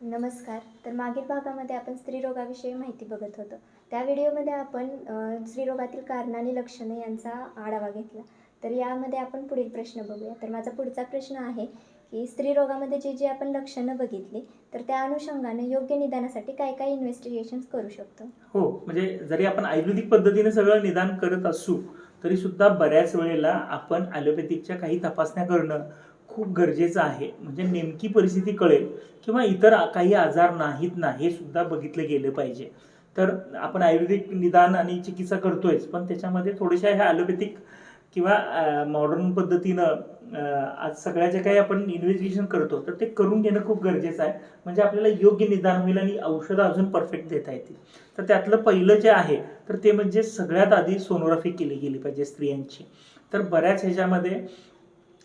नमस्कार. तर मागील भागामध्ये आपण स्त्रीरोगाविषयी माहिती बघत होतो. त्या व्हिडिओमध्ये आपण स्त्रीरोगातील कारण आणि लक्षणे यांचा आढावा घेतला. तर यामध्ये आपण पुढील प्रश्न बघूया. तर माझा पुढचा प्रश्न आहे की स्त्रीरोगामध्ये जी जी आपण लक्षणं बघितली तर त्या अनुषंगाने योग्य निदानासाठी काय काय इन्व्हेस्टिगेशन्स करू शकतो? हो म्हणजे जरी आपण आयुर्वेदिक पद्धतीने सगळं निदान करत असू तरी सुद्धा बऱ्याच वेळेला आपण ॲलोपॅथिकच्या काही तपासण्या करणं खूप गरजेचं आहे. म्हणजे नेमकी परिस्थिती कळेल किंवा इतर काही आजार नाहीत ना हे सुद्धा बघितलं गेलं पाहिजे. तर आपण आयुर्वेदिक निदान आणि चिकित्सा करतोयच पण त्याच्यामध्ये थोड्याशा ह्या ॲलोपॅथिक किंवा मॉडर्न पद्धतीनं आज सगळ्या जे काही आपण इन्व्हेस्टिगेशन करतो तर ते करून घेणं खूप गरजेचं आहे. म्हणजे आपल्याला योग्य निदान होईल आणि औषधं अजून परफेक्ट देता येतील. तर त्यातलं पहिलं जे आहे तर ते म्हणजे सगळ्यात आधी सोनोग्राफी केली गेली पाहिजे स्त्रियांची. तर बऱ्याच ह्याच्यामध्ये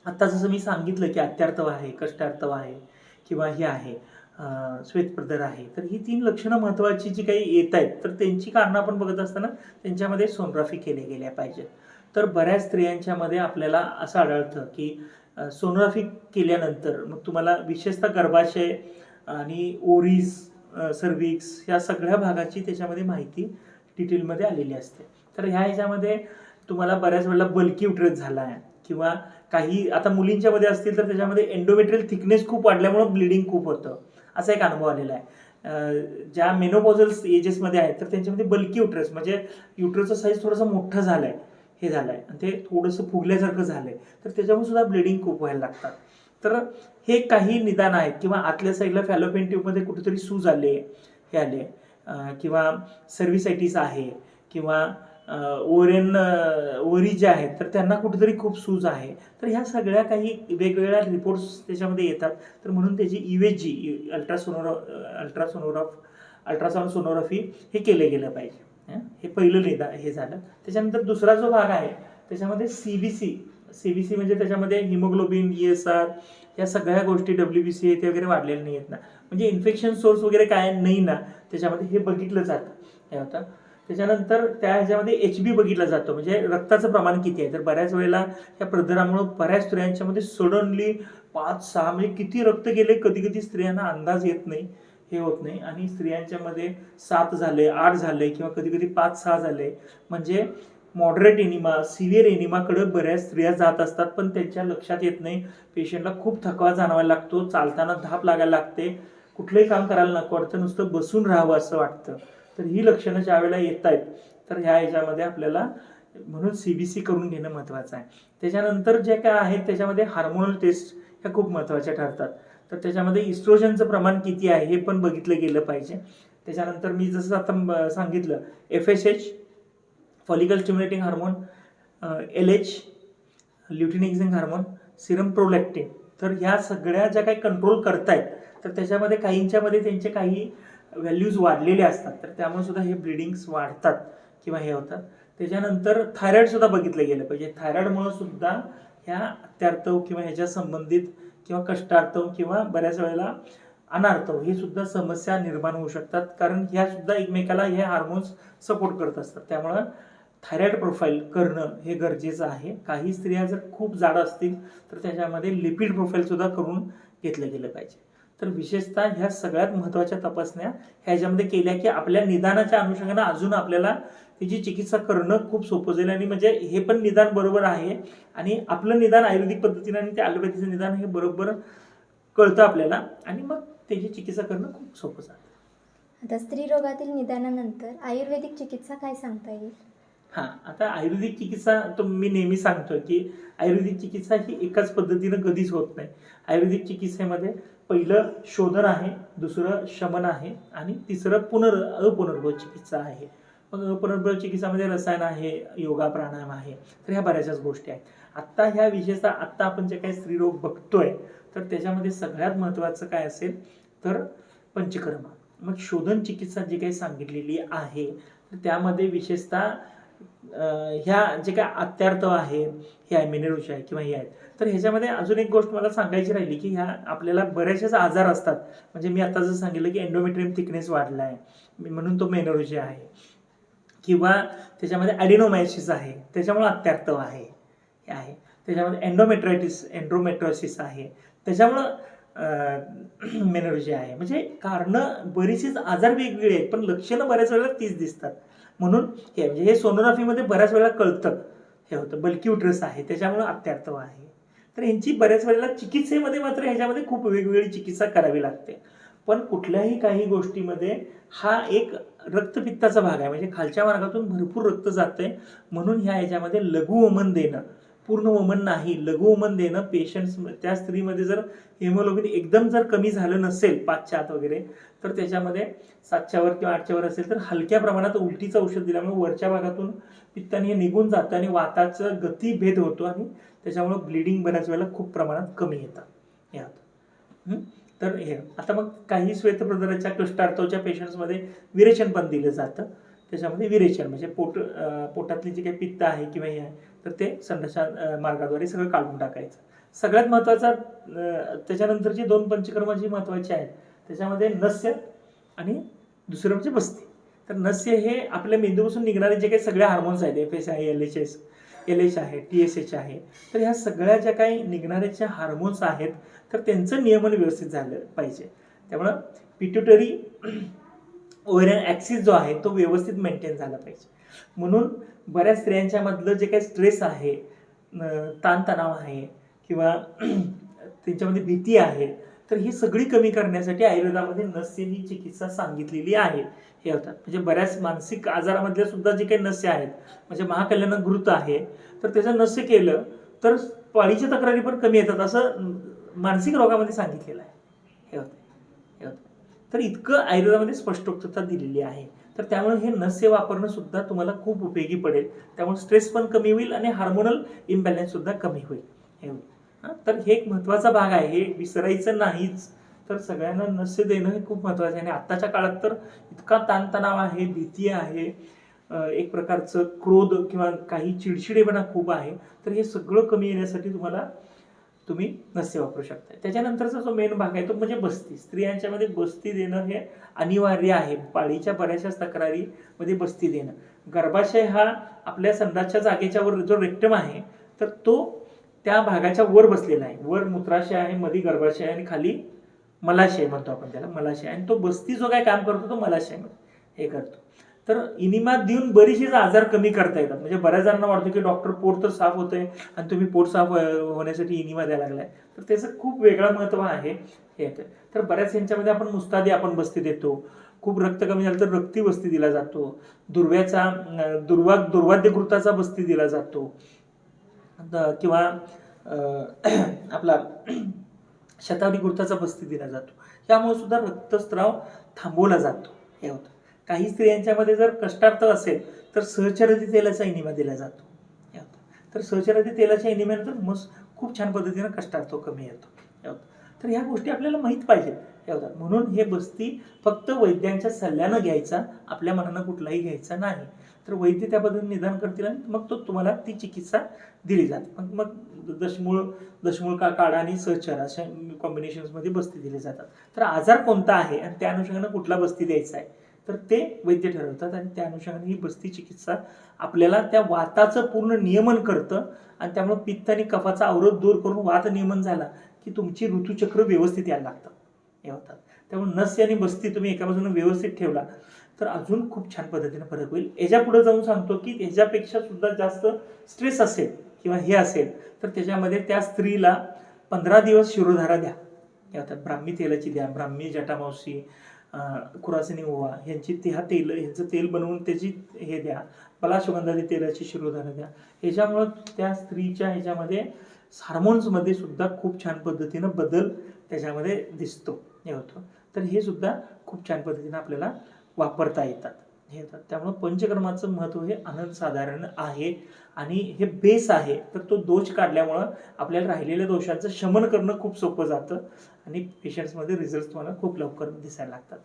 आत्ता जसं मी सांगितलं की अत्यार्थव आहे कष्टार्थव आहे किंवा हे आहे श्वेतप्रदर आहे तर ही तीन लक्षणं महत्त्वाची जी काही येत आहेत तर त्यांची कारणं आपण बघत असताना त्यांच्यामध्ये सोनोग्राफी केल्या गेल्या पाहिजेत. तर बऱ्याच स्त्रियांच्यामध्ये आपल्याला असं आढळतं की सोनोग्राफी केल्यानंतर मग तुम्हाला विशेषतः गर्भाशय आणि ओरीज सर्विक्स या सगळ्या भागाची त्याच्यामध्ये माहिती डिटेलमध्ये आलेली असते. तर ह्या ह्याच्यामध्ये तुम्हाला बऱ्याच वेळेला बल्की उटरेस झाला आहे किंवा काही आता मुलींच्या मध्ये असतील तर त्याच्यामध्ये एन्डोमेट्रियल थिकनेस खूप वाढल्यामुळं ब्लिडिंग खूप होतं. असा एक अनुभव आलेला आहे. ज्या मेनोपॉझल एजेसमध्ये आहेत तर त्यांच्यामध्ये बल्की युट्रस म्हणजे युट्रसचं साईज थोडंसं मोठं झालं आहे हे झालं आहे आणि ते थोडंसं फुगल्यासारखं झालं आहे तर त्याच्यामुळे सुद्धा ब्लिडिंग खूप व्हायला लागतात. तर हे काही निदान आहेत किंवा आतल्या साईडला फॅलोपेन ट्यूबमध्ये कुठेतरी सूज आले हे आले. किंवा सर्व्हिसायटीस आहे किंवा ओरेन ओरी जे आहेत तर त्यांना कुठेतरी खूप सूज आहे. तर ह्या सगळ्या काही वेगवेगळ्या रिपोर्ट्स त्याच्यामध्ये येतात. तर म्हणून त्याची इवेजी अल्ट्रासोनोरा अल्ट्रासोनोग्राफ अल्ट्रासाऊंड सोनोग्राफी हे केलं गेलं पाहिजे. हे? पहिलं निदा हे झालं. त्याच्यानंतर दुसरा जो भाग आहे त्याच्यामध्ये C B C C B C म्हणजे त्याच्यामध्ये हिमोग्लोबिन ई एस आर या सगळ्या गोष्टी डब्ल्यू बी सी ते वगैरे वाढलेले नाही आहेत ना. म्हणजे इन्फेक्शन सोर्स वगैरे काय नाही ना त्याच्यामध्ये हे बघितलं जातं. हे होतं त्याच्यानंतर त्या ह्याच्यामध्ये एच बी बघितला जातो. म्हणजे रक्ताचं प्रमाण किती आहे? तर बऱ्याच वेळेला या प्रदरामुळं बऱ्याच स्त्रियांच्यामध्ये सडनली पाच सहा म्हणजे किती रक्त गेले कधी कधी स्त्रियांना अंदाज येत नाही हे होत नाही. आणि स्त्रियांच्यामध्ये सात झाले आठ झाले किंवा कधी कधी पाच सहा झाले. म्हणजे मॉडरेट एनिमा सिव्हिअर एनिमाकडे बऱ्याच स्त्रिया जात असतात पण त्यांच्या लक्षात येत नाही. पेशंटला खूप थकवा जाणवायला लागतो. चालताना धाप लागायला लागते. कुठलंही काम करायला नको वाटतं. नुसतं बसून राहावं असं वाटतं. तर ही लक्षणं ज्या वेळेला येत आहेत तर ह्या याच्यामध्ये आपल्याला म्हणून सी बी सी करून घेणं महत्त्वाचं आहे. त्याच्यानंतर जे काय आहेत त्याच्यामध्ये हार्मोनल टेस्ट ह्या खूप महत्त्वाच्या ठरतात. तर त्याच्यामध्ये इस्ट्रोजनचं प्रमाण किती आहे हे पण बघितलं गेलं पाहिजे. त्याच्यानंतर मी जसं आता सांगितलं F S H follicle stimulating hormone L H luteinising hormone serum prolactin तर ह्या सगळ्या ज्या काही कंट्रोल करतायत तर त्याच्यामध्ये काहींच्यामध्ये त्यांचे काही व्हॅल्यूज वाढलेले असतात तर त्यामुळे सुद्धा हे ब्लिडिंग्स वाढतात किंवा हे होतात. त्याच्यानंतर थायरॉइड सुद्धा बघितलं गेलं पाहिजे. थायरॉइडमुळे सुद्धा ह्या अत्यार्थव किंवा ह्याच्या संबंधित किंवा कष्टार्थव किंवा बऱ्याच वेळेला अनार्थव हे सुद्धा समस्या निर्माण होऊ शकतात. कारण ह्या सुद्धा एकमेकाला हे हार्मोन्स सपोर्ट करत असतात. त्यामुळं थायरॉइड प्रोफाईल करणं हे गरजेचं आहे. काही स्त्रिया जर खूप जाड असतील तर त्याच्यामध्ये लिपिड प्रोफाईल सुद्धा करून घेतलं गेलं पाहिजे. तर विशेषतः ह्या सगळ्यात महत्त्वाच्या तपासण्या ह्याच्यामध्ये केल्या की आपल्या निदानाच्या अनुषंगानं अजून आपल्याला त्याची चिकित्सा करणं खूप सोपं जाईल आणि म्हणजे हे पण निदान बरोबर आहे. आणि आपलं निदान आयुर्वेदिक पद्धतीनं आणि ते ॲलोपॅथीचं निदान हे बरोबर कळतं आपल्याला आणि मग त्याची चिकित्सा करणं खूप सोपं जातं. आता स्त्रीरोगातील निदानानंतर आयुर्वेदिक चिकित्सा काय सांगता येईल? हां आता आयुर्वेदिक चिकित्सा तो मी नेहमी सांगतो की आयुर्वेदिक चिकित्सा ही एकाच पद्धतीनं कधीच होत नाही. आयुर्वेदिक चिकित्सेमध्ये पहिलं शोधन आहे दुसरं शमन आहे आणि तिसरं पुनर् अपुनर्भव चिकित्सा आहे. मग अपुनर्भव चिकित्सामध्ये रसायन आहे योगा प्राणायाम आहे तर ह्या बऱ्याचशाच गोष्टी आहेत. आत्ता ह्या विशेषतः आत्ता आपण जे काही स्त्रीरोग बघतोय तर त्याच्यामध्ये सगळ्यात महत्त्वाचं काय असेल तर पंचकर्मा. मग शोधन चिकित्सा जी काही सांगितलेली आहे तर त्यामध्ये विशेषतः ह्या जे काय अत्यार्थ आहे हे आहे मिनेरुष आहे किंवा हे आहेत. तर ह्याच्यामध्ये अजून एक गोष्ट मला सांगायची राहिली की ह्या आपल्याला बऱ्याचशाच आजार असतात. म्हणजे मी आता जर सांगितलं की एन्डोमेट्रियम थिकनेस वाढला आहे म्हणून तो मेनोरोजी आहे. किंवा त्याच्यामध्ये ॲडिनोमायसिस आहे. त्याच्यामुळे अत्यार्थ आहे. हे आहे. त्याच्यामध्ये एन्डोमेट्रायटिस एन्ड्रोमेट्रोसिस आहे. त्याच्यामुळं मेनोरजी आहे. म्हणजे कारणं बरीचशीच आजार वेगवेगळे आहेत पण लक्षणं बऱ्याच वेळेला तीच दिसतात. म्हणून हे म्हणजे हे सोनोग्राफीमध्ये बऱ्याच वेळेला कळतं. हे होतं बल्की उट्रस आहे त्याच्यामुळं अत्यार्थव आहे. तर यांची बऱ्याच वेळेला चिकित्सेमध्ये मात्र ह्याच्यामध्ये खूप वेगवेगळी चिकित्सा करावी लागते. पण कुठल्याही काही गोष्टीमध्ये हा एक रक्तपित्ताचा भाग आहे म्हणजे खालच्या मार्गातून भरपूर रक्त जातंय म्हणून ह्या ह्याच्यामध्ये लघुवमन देणं. पूर्ण वमन नाही लघु वमन देणं पेशंट्स त्या स्त्रीमध्ये जर हेमोग्लोबिन एकदम जर कमी झालं नसेल पाचच्या आत वगैरे तर त्याच्यामध्ये सातच्यावर किंवा आठच्यावर असेल तर हलक्या प्रमाणात उलटीचं औषध दिल्यामुळे वरच्या भागातून पित्ताने हे निघून जातं आणि वाताचं गतीभेद होतो आणि त्याच्यामुळे ब्लिडिंग बऱ्याच वेळेला खूप प्रमाणात कमी येतात यात. तर हे आता मग काही श्वेतप्रदराच्या कष्टार्थाच्या पेशंट्समध्ये विरेचन पण दिलं जातं. त्याच्यामध्ये विरेचन म्हणजे पोट पोटातली जी काही पित्त आहे किंवा हे आहे तर ते संडासा मार्गाद्वारे सगळं काढून टाकायचं. सगळ्यात महत्त्वाचा त्याच्यानंतरची दोन पंचकर्म जी महत्त्वाची आहेत त्याच्यामध्ये नस्य आणि दुसरं म्हणजे बस्ती. तर नस्य हे आपल्या मेंदूपासून निघणारे जे काही सगळे हार्मोन्स आहेत एफ एस आहे L H S L H आहे टी एस एच आहे तर ह्या सगळ्या ज्या काही निघणारे ज्या हार्मोन्स आहेत तर त्यांचं नियमन व्यवस्थित झालं पाहिजे. त्यामुळं पिट्युटरी ओव्हरियन ॲक्सिस जो आहे तो व्यवस्थित मेंटेन झाला पाहिजे. म्हणून बऱ्याच स्त्रियांच्यामधलं जे काही स्ट्रेस आहे ताणतणाव आहे किंवा त्यांच्यामध्ये भीती आहे तर ही सगळी कमी करण्यासाठी आयुर्वेदामध्ये नस्य ही चिकित्सा सांगितलेली आहे. हे होतात. म्हणजे बऱ्याच मानसिक आजारामधल्या सुद्धा जे काही नस्य आहेत म्हणजे महाकल्याण घृत आहे तर त्याचं नस्य केलं तर पाळीच्या तक्रारी पण कमी येतात असं मानसिक रोगामध्ये सांगितलेलं आहे. हे होतं. हे होतं. तर इतकं आयुर्वेदामध्ये स्पष्टोक्तता दिलेली आहे. तर त्यामुळे हे नस्य वापरणं सुद्धा तुम्हाला खूप उपयोगी पडेल. त्यामुळे स्ट्रेस पण कमी होईल आणि हार्मोनल इम्बॅलन्स सुद्धा कमी होईल. हे हां, तर हे एक महत्त्वाचा भाग आहे. हे विसरायचं नाहीच. तर सगळ्यांना नस्य देणं हे खूप महत्त्वाचं आहे. आणि आत्ताच्या काळात तर इतका ताणतणाव आहे भीती आहे. एक प्रकारचं क्रोध किंवा काही चिडचिडेपणा खूप आहे. तर हे सगळं कमी येण्यासाठी तुम्हाला तुम्ही नसे वापरू शकता त्याच्यानंतरचा जो मेन भाग आहे तो म्हणजे बस्ती. स्त्रियांच्यामध्ये बस्ती देणं हे अनिवार्य आहे. पाळीच्या बऱ्याचशाच तक्रारीमध्ये बस्ती देणं. गर्भाशय हा आपल्या संदाच्या जागेच्या वर जो रेक्टम आहे तर तो त्या भागाच्या वर बसलेला आहे. वर मूत्राशय आहे मधी गर्भाशय आहे आणि खाली मलाशय म्हणतो आपण त्याला मलाशय. आणि तो बस्ती जो काय काम करतो तो मलाशय हे करतो. तर इनिमा देऊन बरीचशीच आजार कमी करता येतात. म्हणजे बऱ्याच जणांना वाटतं की डॉक्टर पोट तर साफ होतंय आणि तुम्ही पोट साफ होण्यासाठी इनिमा द्यायला लागलाय. तर त्याचं खूप वेगळं महत्त्व आहे हे येतं. तर बऱ्याच यांच्यामध्ये आपण मुस्तादी आपण बस्ती देतो. खूप रक्त कमी झालं तर रक्ती बस्ती दिला जातो. दुर्व्याचा दुर्वा दुर्वाद्यकृताचा बस्ती दिला जातो. किंवा आपला शतावरी कृताचा बस्ती दिला जातो. यामुळे सुद्धा रक्तस्त्राव थांबवला जातो. हे होतं. काही स्त्रियांच्यामध्ये जर कष्टार्थ असेल तर सहचरती तेलाचा इनिमा दिला जातो. होतं तर सहचरती तेलाच्या इनिम्यानंतर मस्त खूप छान पद्धतीनं कष्टार्थ कमी येतो. तर ह्या गोष्टी आपल्याला माहीत पाहिजेत हे म्हणून हे बस्ती फक्त वैद्यांच्या सल्ल्यानं घ्यायचा आपल्या मनानं कुठलाही घ्यायचा नाही. तर वैद्य त्या पद्धतीने निदान करतील आणि मग तो तुम्हाला ती चिकित्सा दिली जाते. मग मग दशमूळ दशमूळ का काढा आणि सहचार अशा कॉम्बिनेशन्समध्ये बस्ती दिली जातात. तर आजार कोणता आहे? आणि त्या अनुषंगानं कुठला बस्ती द्यायचा आहे? तर ते वैद्य ठरवतात आणि त्या अनुषंगाने ही बस्ती चिकित्सा आपल्याला त्या वाताचं पूर्ण नियमन करतं आणि त्यामुळे पित्त आणि कफाचा अवरोध दूर करून वात नियमन झाला की तुमची ऋतुचक्र व्यवस्थित यायला लागतं. हे होतात. त्यामुळे नस्य आणि बस्ती तुम्ही एका बाजूने व्यवस्थित ठेवला तर अजून खूप छान पद्धतीने फरक होईल. याच्यापुढे जाऊन सांगतो की ह्याच्यापेक्षा सुद्धा जास्त स्ट्रेस असेल किंवा हे असेल तर त्याच्यामध्ये त्या स्त्रीला पंधरा दिवस शिरोधारा द्या. हे होतात. ब्राह्मी तेलाची द्या. ब्राह्मी जटामावशी कुरासिनी ओवा ह्यांची ते हा तेल ह्यांचं तेल बनवून त्याची हे द्या पलाशगंधादी तेलाची शिरोधारा द्या. ह्याच्यामुळं त्या स्त्रीच्या ह्याच्यामध्ये हार्मोन्समध्ये सुद्धा खूप छान पद्धतीनं बदल त्याच्यामध्ये दिसतो हे होतो. तर हे सुद्धा खूप छान पद्धतीनं आपल्याला वापरता येतात. हे येतात. त्यामुळं पंचकर्माचं महत्त्व हे अनन्यसाधारण आहे. आणि हे बेस आहे. तर तो दोष काढल्यामुळं आपल्याला राहिलेल्या दोषांचं शमन करणं खूप सोपं जातं. आणि पेशंट्समध्ये रिझल्ट तुम्हाला खूप लवकर दिसायला लागतात.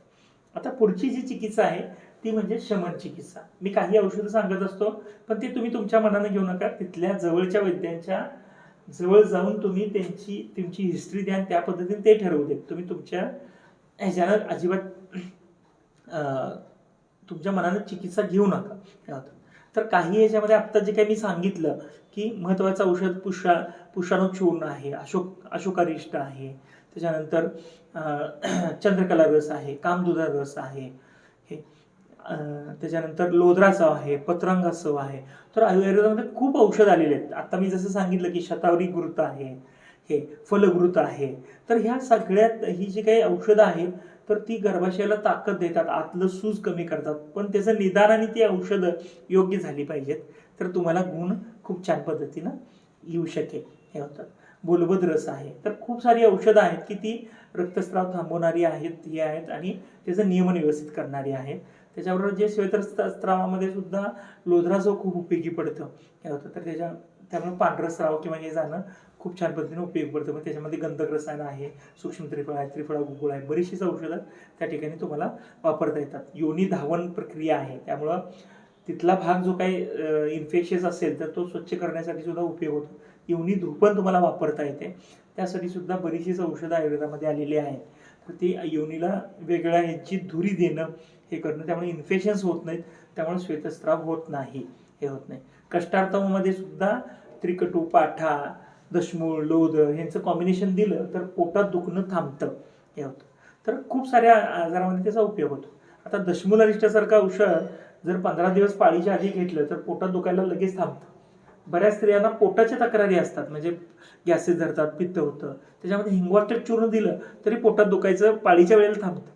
आता पुढची जी चिकित्सा आहे ती म्हणजे शमन चिकित्सा. मी काही औषधं सांगत असतो पण ते तुम्ही तुमच्या मनानं घेऊ नका. तिथल्या जवळच्या वैद्यांच्या जवळ जाऊन तुम्ही त्यांची तुमची हिस्ट्री द्या आणि त्या पद्धतीने ते ठरवू देत. तुम्ही तुमच्या ह्याच्यानं अजिबात तुमच्या मनानं चिकित्सा घेऊ नका. होतं. तर काही याच्यामध्ये आत्ता जे काही मी सांगितलं की महत्त्वाचं औषध पुषा पुषाणू चूर्ण आहे अशोक अशोकारिष्ट आहे. त्याच्यानंतर चंद्रकला रस आहे कामदुधा रस आहे. हे त्याच्यानंतर लोद्रासव आहे पत्रंगासव आहे. तर आयुर्वेदामध्ये खूप औषध आलेले आहेत. आत्ता मी जसं सांगितलं की शतावरी घृत आहे हे फलघृत आहे. तर ह्या सगळ्यात ही जी काही औषधं आहेत तर ती गर्भाशयाला ताकद देतात आतलं सूज कमी करतात. पण त्याचं निदान आणि ती औषधं योग्य झाली पाहिजेत तर तुम्हाला गुण खूप छान पद्धतीनं येऊ शकेल. हे होतं. बोलबद रस आहे. तर खूप सारी औषधं आहेत की ती रक्तस्राव थांबवणारी आहेत ही आहेत आणि त्याचं नियमन व्यवस्थित करणारी आहेत. त्याच्याबरोबर जे श्वेतस्त्रावामध्ये सुद्धा लोधराचं खूप उपयोगी पडतं. हे होतं. तर त्याच्या त्यामुळे पांढरं स्राव किंवा हे जाणं खूप छान पद्धतीने उपयोग पडतं. मग त्याच्यामध्ये गंधक रसायन आहे सूक्ष्म त्रिफळ आहे त्रिफळा गुगुळ आहे बरीचशीच औषधं त्या ठिकाणी तुम्हाला वापरता येतात. योनी धावन प्रक्रिया आहे. त्यामुळं तिथला भाग जो काही इन्फेक्शियस असेल तर तो स्वच्छ करण्यासाठी सुद्धा उपयोग होतो. योनी धूपण तुम्हाला वापरता येते. त्यासाठी सुद्धा बरीचशीच औषधं आयुर्वेदामध्ये आलेली आहेत. तर ती योनीला वेगळ्या ह्याची धुरी देणं हे करणं त्यामुळे इन्फेक्शन्स होत नाहीत. त्यामुळे श्वेतस्राव होत नाही हे होत नाही. कष्टार्थमध्ये सुद्धा त्रिकटू पाठा दशमूळ लोध यांचं कॉम्बिनेशन दिलं तर पोटात दुखणं थांबतं. हे होतं. तर खूप साऱ्या आजारामध्ये त्याचा उपयोग होतो. आता दशमूल अरिष्टासारखं औषध जर पंधरा दिवस पाळीच्या आधी घेतलं तर पोटात दुखायला लगेच थांबतं. बऱ्याच स्त्रियांना पोटाच्या तक्रारी असतात. म्हणजे गॅसेस धरतात पित्त होतं. त्याच्यामध्ये हिंगवाष्टक चूर्ण दिलं तरी पोटात दुखायचं पाळीच्या वेळेला थांबतं.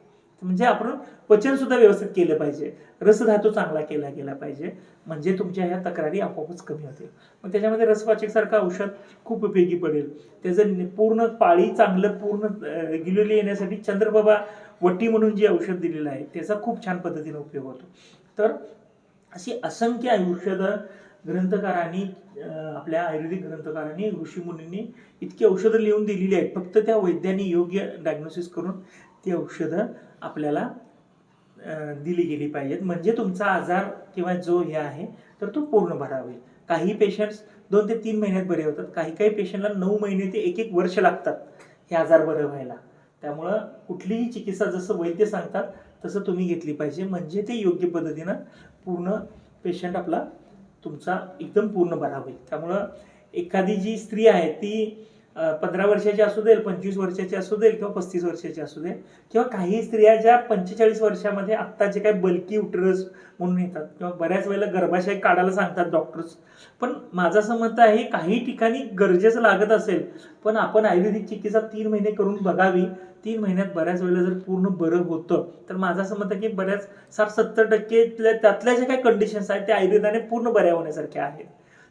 म्हणजे आपण पचन सुद्धा व्यवस्थित केलं पाहिजे. रसधातू चांगला केला गेला पाहिजे. म्हणजे तुमच्या ह्या तक्रारी आपोआपच कमी होतील. मग त्याच्यामध्ये रसवाचकसारखं औषध खूप उपयोगी पडेल. त्याचं पूर्ण पाळी चांगलं पूर्ण रेग्युलरली येण्यासाठी चंद्रबाबा वटी म्हणून जे औषध दिलेलं आहे त्याचा खूप छान पद्धतीने उपयोग होतो. तर अशी असंख्य औषधं ग्रंथकारांनी आपल्या आयुर्वेदिक ग्रंथकारांनी ऋषीमुनींनी इतकी औषधं लिहून दिलेली आहेत. फक्त त्या वैद्यांनी योग्य डायग्नोसिस करून ती औषधं आपल्याला दिली गेली पाहिजेत. म्हणजे तुमचा आजार किंवा जो हे आहे तर तो पूर्ण बरा होईल. काही पेशंट्स दोन ते तीन महिन्यात बरे होतात. काही काही पेशंटला नऊ महिने ते एक एक वर्ष लागतात हे आजार बरं व्हायला. त्यामुळं कुठलीही चिकित्सा जसं वैद्य सांगतात तसं तुम्ही घेतली पाहिजे. म्हणजे ते योग्य पद्धतीनं पूर्ण पेशंट आपला तुमचा एकदम पूर्ण बरा होईल. त्यामुळं एखादी जी स्त्री आहे ती पंधरा वर्षाची असू देईल पंचवीस वर्षाची असू देईल किंवा पस्तीस वर्षाची असू दे किंवा काही स्त्रिया ज्या पंचेचाळीस वर्षामध्ये आत्ता जे काही बल्की उटरस म्हणून येतात किंवा बऱ्याच वेळेला गर्भाशय काढायला सांगतात डॉक्टर्स पण माझं असं मत आहे काही ठिकाणी गरजेचं लागत असेल पण आपण आयुर्वेदिक चिकित्सा तीन महिने करून बघावी तीन महिन्यात बऱ्याच वेळेला जर पूर्ण बरं होतं तर माझं असं मत आहे की बऱ्याच साठ सत्तर टक्के त्यातल्या- त्यातल्या ज्या काही कंडिशन्स आहेत त्या आयुर्वेदाने पूर्ण बऱ्या होण्यासारख्या आहेत.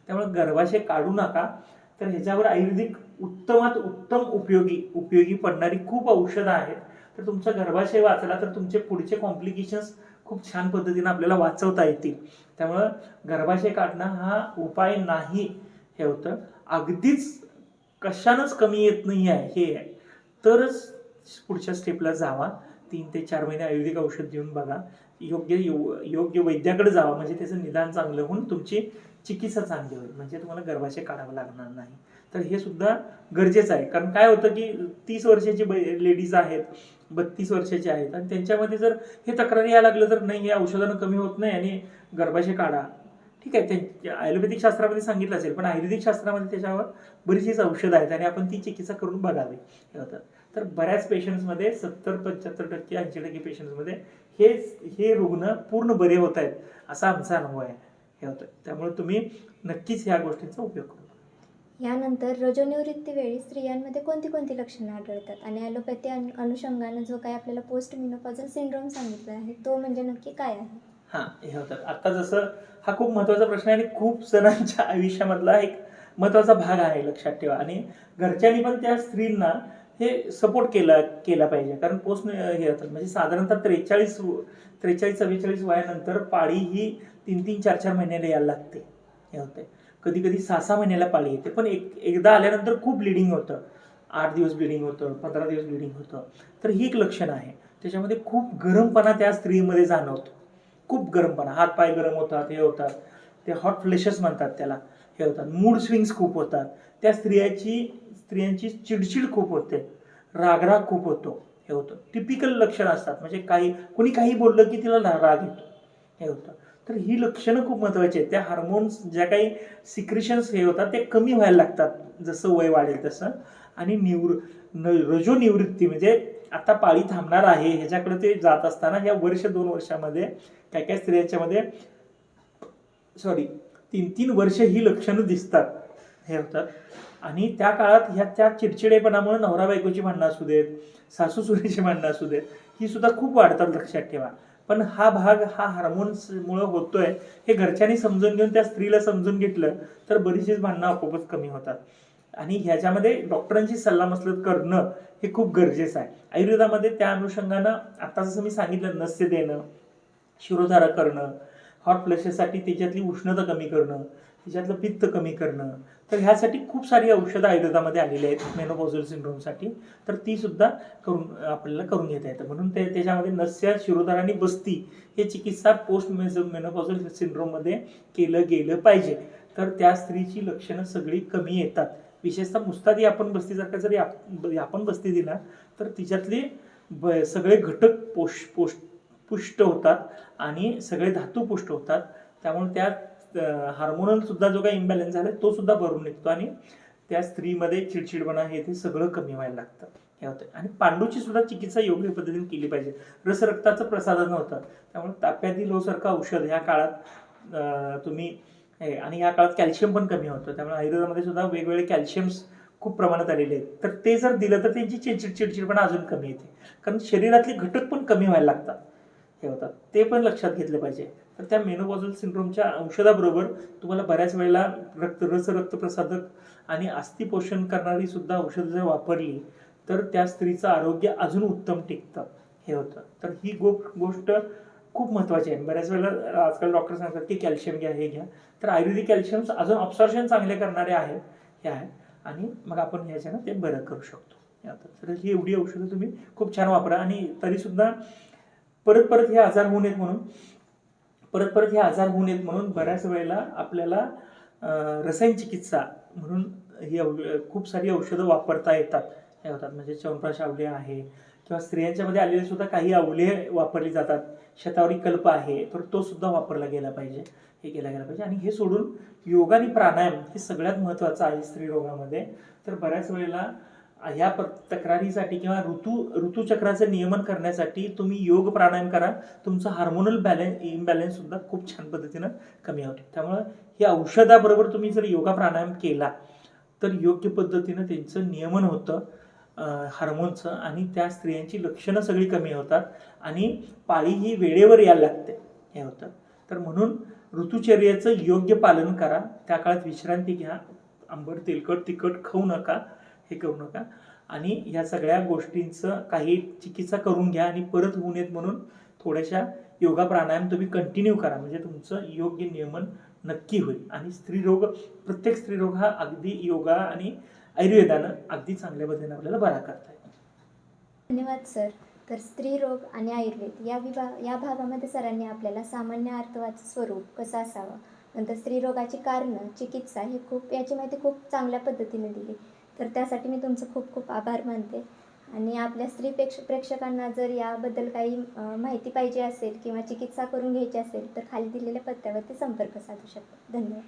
त्यामुळे गर्भाशय काढू नका तर ह्याच्यावर आयुर्वेदिक उत्तमात उत्तम उपयोगी उपयोगी पडणारी खूप औषधं आहेत. तर तुमचा गर्भाशय वाचला तर तुमचे पुढचे कॉम्प्लिकेशन्स खूप छान पद्धतीने आपल्याला वाचवता येतील. त्यामुळं गर्भाशय काढणं हा उपाय नाही हे होतं. अगदीच कशानंच कमी येत नाही आहे हे. आहे तरच पुढच्या स्टेपला जावा. तीन ते चार महिने आयुर्वेदिक औषध देऊन बघा. योग्य यो- योग्य वैद्याकडे जावा. म्हणजे त्याचं निदान चांगलं होऊन तुमची चिकित्सा चांगली होईल. म्हणजे तुम्हाला गर्भाशय काढावं लागणार नाही. तर हे सुद्धा गरजेचं आहे. कारण काय होतं की तीस वर्षाची लेडीज आहेत बत्तीस वर्षाचे आहेत आणि त्यांच्यामध्ये जर हे तक्रारी यायला लागलं तर नाही हे औषधानं कमी होत नाही आणि गर्भाशय काढा. ठीक आहे त्यांच्या आयुर्वेदिक शास्त्रामध्ये सांगितलं असेल पण आयुर्वेदिक शास्त्रामध्ये त्याच्यावर बरीचशीच औषधं आहेत आणि आपण ती चिकित्सा करून बघावी. हे होतं. तर बऱ्याच पेशंट्समध्ये सत्तर पंच्याहत्तर टक्के ऐंशी टक्के पेशंट्समध्ये हे हे रुग्ण पूर्ण बरे होत आहेत असा आमचा अनुभव आहे. हे होतं. त्यामुळे तुम्ही नक्कीच ह्या गोष्टींचा उपयोग करू यानंतर रजोनिवृत्ती वेळी स्त्रियांमध्ये कोणती कोणती लक्षणं आढळतात? आणि ॲलोपॅथी अनु अनुषंगानं जो काही आपल्याला पोस्ट मिनोपॉझल सिंड्रोम सांगितला आहे तो म्हणजे नक्की काय आहे? हां हे होतात आता जसं हा खूप महत्त्वाचा प्रश्न आहे आणि खूप जणांच्या आयुष्यामधला एक महत्त्वाचा भाग आहे लक्षात ठेवा. आणि घरच्यांनी पण त्या स्त्रींना हे सपोर्ट केला केला पाहिजे. कारण पोस्ट हे होतात म्हणजे साधारणतः त्रेचाळीस त्रेचाळीस चव्वेचाळीस वयानंतर पाळी ही तीन तीन चार चार महिन्याला यायला लागते. हे होते कधी कधी सहा सहा महिन्याला पाळी येते. पण एक एकदा आल्यानंतर खूप ब्लिडिंग होतं. आठ दिवस ब्लिडिंग होतं पंधरा दिवस ब्लिडिंग होतं. तर ही एक लक्षण आहे. त्याच्यामध्ये खूप गरमपणा त्या स्त्रीमध्ये जाणवतो. खूप गरमपणा. हात पाय गरम होतात हे होतात. ते हॉट फ्लेशेस म्हणतात त्याला. हे होतात. मूड स्विंग्स खूप होतात. त्या स्त्रियाची स्त्रियांची चिडचिड खूप होते. रागराग खूप होतो. हे होतं. टिपिकल लक्षणं असतात. म्हणजे काही कोणी काही बोललं की तिला राग येतो. हे होतं. तर ही लक्षणं खूप महत्त्वाची आहेत. त्या हार्मोन्स ज्या काही सिक्रिशन्स हे होतात ते कमी व्हायला लागतात जसं वय वाढेल तसं. आणि निवृ न रजो निवृत्ती म्हणजे आता पाळी थांबणार आहे ह्याच्याकडे ते जात असताना या वर्ष दोन वर्षामध्ये काय काय स्त्रियांच्यामध्ये सॉरी तीन तीन वर्ष ही लक्षणं दिसतात हे होतात. आणि त्या काळात ह्या त्या चिडचिडेपणामुळे नवरा बायकोची भांडणं असू देत सासू सुनेची भांडणं असू देत ही सुद्धा खूप वाढतात लक्षात ठेवा. पण हा भाग हा हार्मोन्समुळं होतोय हे घरच्यांनी समजून घेऊन त्या स्त्रीला समजून घेतलं तर बरीचशीच भांडणं आपोआपच कमी होतात. आणि ह्याच्यामध्ये डॉक्टरांची सल्लामसलत करणं हे खूप गरजेचं आहे. आयुर्वेदामध्ये त्या अनुषंगानं आता जसं मी सांगितलं नस्य देणं शिरोधारा करणं हॉट फ्लशेसाठी त्याच्यातली उष्णता कमी करणं त्याच्यातलं पित्त कमी करणं. तर ह्यासाठी खूप सारी औषधं आयुर्वेदामध्ये आलेली आहेत मेनोपॉझल सिंड्रोमसाठी तर ती सुद्धा करून आपल्याला करून घेता येतं. म्हणून ते त्याच्यामध्ये नस्य शिरोधार आणि बस्ती हे चिकित्सा पोस्ट मेझ मेनोपॉझल सिंड्रोममध्ये केलं गेलं पाहिजे. तर त्या स्त्रीची लक्षणं सगळी कमी येतात. विशेषतः मुस्तादी आपण बस्तीसारखा जरी आप- आपण बस्ती दिला तर तिच्यातले ब सगळे घटक पोष पोष पुष्ट होतात आणि सगळे धातू पुष्ट होतात. त्यामुळे त्या हार्मोनल सुद्धा जो काही इम्बॅलन्स झाला तो सुद्धा भरून निघतो. आणि त्या स्त्रीमध्ये चिडचिडपणा हे ते सगळं कमी व्हायला लागतं. हे होतं. आणि पांडूची सुद्धा चिकित्सा योग्य पद्धतीने केली पाहिजे. रसरक्ताचं प्रसाधन होतं. त्यामुळे ताप्यातील लोसारखं औषध ह्या काळात तुम्ही हे आणि या काळात कॅल्शियम पण कमी होतं. त्यामुळे आयुर्वेदामध्ये सुद्धा वेगवेगळे कॅल्शियम्स खूप प्रमाणात आलेले आहेत. तर ते जर दिलं तर त्यांची चिडचिड चिडचिडपणा अजून कमी येते. कारण शरीरातले घटक पण कमी व्हायला लागतात. हे होतात ते पण लक्षात घेतलं पाहिजे. तर त्या मेनोपॉझल सिंड्रोमच्या औषधाबरोबर तुम्हाला बऱ्याच वेळेला रक्त रस रक्तप्रसाधक आणि अस्थिपोषण करणारी सुद्धा औषधं जर वापरली तर त्या स्त्रीचं आरोग्य अजून उत्तम टिकतं. हे होतं. तर ही गो गोष्ट खूप महत्त्वाची आहे. बऱ्याच वेळेला आजकाल डॉक्टर सांगतात की कॅल्शियम घ्या हे घ्या. तर आयुर्वेदिक कॅल्शियम्स अजून ऑब्सॉर्शन चांगले करणारे आहे हे आहे. आणि मग आपण ह्याच्यानं ते बरं करू शकतो. तर ही एवढी औषधं तुम्ही खूप छान वापरा. आणि तरीसुद्धा परत परत हे आजार होऊ नयेत म्हणून परत परत हे आजार होऊ नयेत म्हणून बऱ्याच वेळेला आपल्याला रसायन चिकित्सा म्हणून ही औ- खूप सारी औषधं वापरता येतात. हे होतात? म्हणजे च्यवनप्राश आवले आहे किंवा स्त्रियांच्यामध्ये आलेले सुद्धा काही आवले वापरली जातात. शतावरी कल्प आहे तर तो सुद्धा वापरला गेला पाहिजे. हे केला गेला पाहिजे. आणि हे सोडून योग आणि प्राणायाम हे सगळ्यात महत्त्वाचं आहे स्त्री रोगामध्ये. तर बऱ्याच वेळेला ह्या तक्रारीसाठी किंवा ऋतू ऋतूचक्राचं नियमन करण्यासाठी तुम्ही योग प्राणायाम करा. तुमचं हार्मोनल बॅलन्स इम्बॅलन्स सुद्धा खूप छान पद्धतीनं कमी होते. त्यामुळं हे औषधाबरोबर तुम्ही जर योगा प्राणायाम केला तर योग्य पद्धतीनं त्यांचं नियमन होतं हार्मोनचं आणि त्या स्त्रियांची लक्षणं सगळी कमी होतात आणि पाळी ही वेळेवर यायला लागते हे होतं. तर म्हणून ऋतुचर्याचं योग्य पालन करा. त्या काळात विश्रांती घ्या. आंबट तेलकट तिखट खाऊ नका. हे करू नका. आणि ह्या सगळ्या गोष्टींचं काही चिकित्सा करून घ्या आणि परत होऊ नयेत म्हणून थोड्याशा योगा प्राणायाम तुम्ही कंटिन्यू करा. म्हणजे तुमचं योग्य नियमन नक्की होईल. आणि स्त्रीरोग प्रत्येक स्त्रीरोग हा अगदी योगा आणि आयुर्वेदानं अगदी चांगल्या पद्धतीने आपल्याला बरा करता येईल. धन्यवाद सर. तर स्त्री रोग आणि आयुर्वेद या विभाग या भागामध्ये सरांनी आपल्याला सामान्य अर्थवाचं स्वरूप कसं असावं? नंतर स्त्रीरोगाची कारणं चिकित्सा हे खूप याची माहिती खूप चांगल्या पद्धतीने दिली. तर त्यासाठी मी तुमचं खूप खूप आभार मानते. आणि आपल्या स्त्री प्रेक्ष प्रेक्षकांना जर याबद्दल काही माहिती पाहिजे असेल किंवा चिकित्सा करून घ्यायची असेल तर खाली दिलेल्या पत्त्यावरती संपर्क साधू शकतो. धन्यवाद.